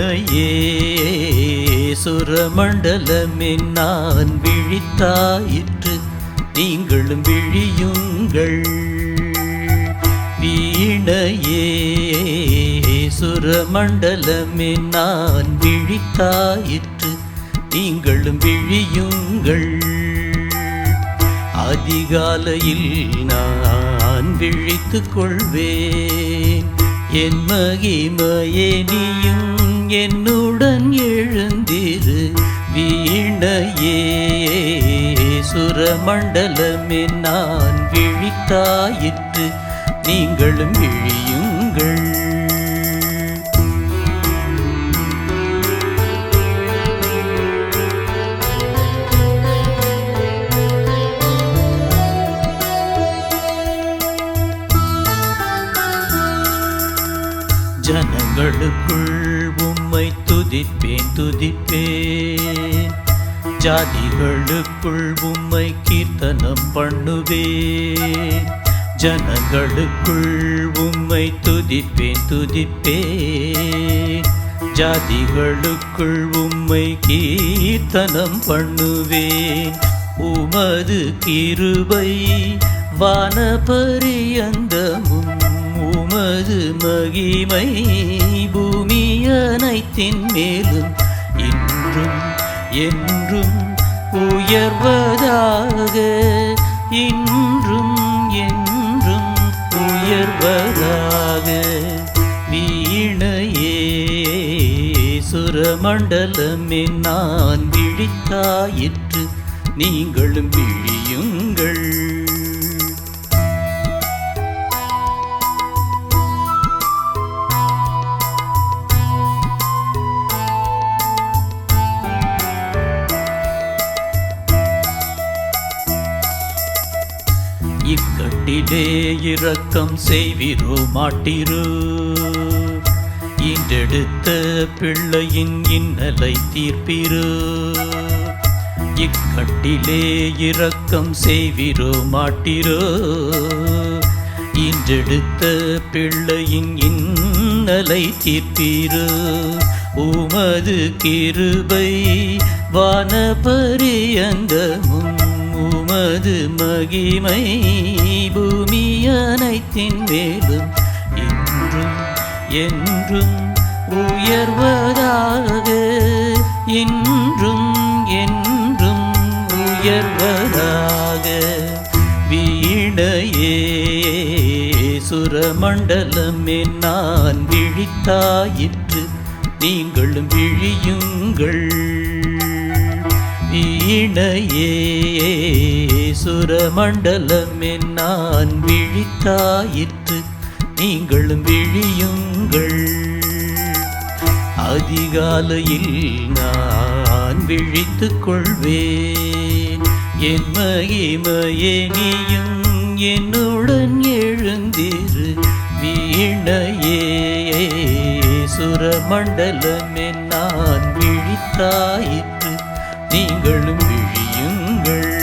வீணையே சுரமண்டலமின் நான் விழித்தாயிற்று நீங்களும் விழியுங்கள். வீணையே சுரமண்டலமே நான் விழித்தாயிற்று நீங்களும் விழியுங்கள். அதிகாலையில் நான் விழித்துக் கொள்வேன் என் மகிமையே நீயும் என்னுடன் எழுந்திரு. வீணையே சுரமண்டலமே நான் விழித்தாயிற்று. நீங்களும் விழியுங்கள். ஜனங்களுக்குள் துதிப்பேன் துதிப்பேன். ஜாதிகளுக்குள் உம்மை கீர்த்தனம் பண்ணுவேன். ஜனங்களுக்குள் உம்மை துதிப்பேன் துதிப்பேன். ஜாதிகளுக்குள் உம்மை கீர்த்தனம் பண்ணுவேன். உமது கிருபை வானபரியந்தமும் உமது மகிமை பூ அனைத்தின் மேலும் இன்றும் என்றும் உயர்வதாக இன்றும் என்றும் உயர்வதாக. வீணையே சுரமண்டலமே நான் விழித்தாயிற்று. நீங்களும் விழியுங்கள் நாட்டிலே இரக்கம் செய்விரோ மாட்டிரு. இன்றெடுத்த பிள்ளையின் இன்னலை தீர்ப்பிரு. இக்கட்டிலே இரக்கம் செய்விரோ மாட்டிரோ. இன்றெடுத்த பிள்ளையின் இன்னலை தீர்ப்பீரோ. உமது கிருபை வானபரியந்தமும் உமது மகிமை பூமி அனைத்தின் மேலும் இன்றும் என்றும் உயர்வதாக இன்றும் என்றும் உயர்வதாக. வீணையே சுரமண்டலம் நான் விழித்தாயிற்று நீங்களும் விழியுங்கள். வீணையே சுரமண்டலமே நான் விழித்தாயிற்று நீங்களும் விழியுங்கள். அதிகாலையில் நான் விழித்துக் கொள்வேன். என் மகிமையே நீயும் என்னுடன் எழுந்திரு. வீணையே சுரமண்டலமே நான் விழித்தாயிற்று நீங்களும் விழியுங்கள்.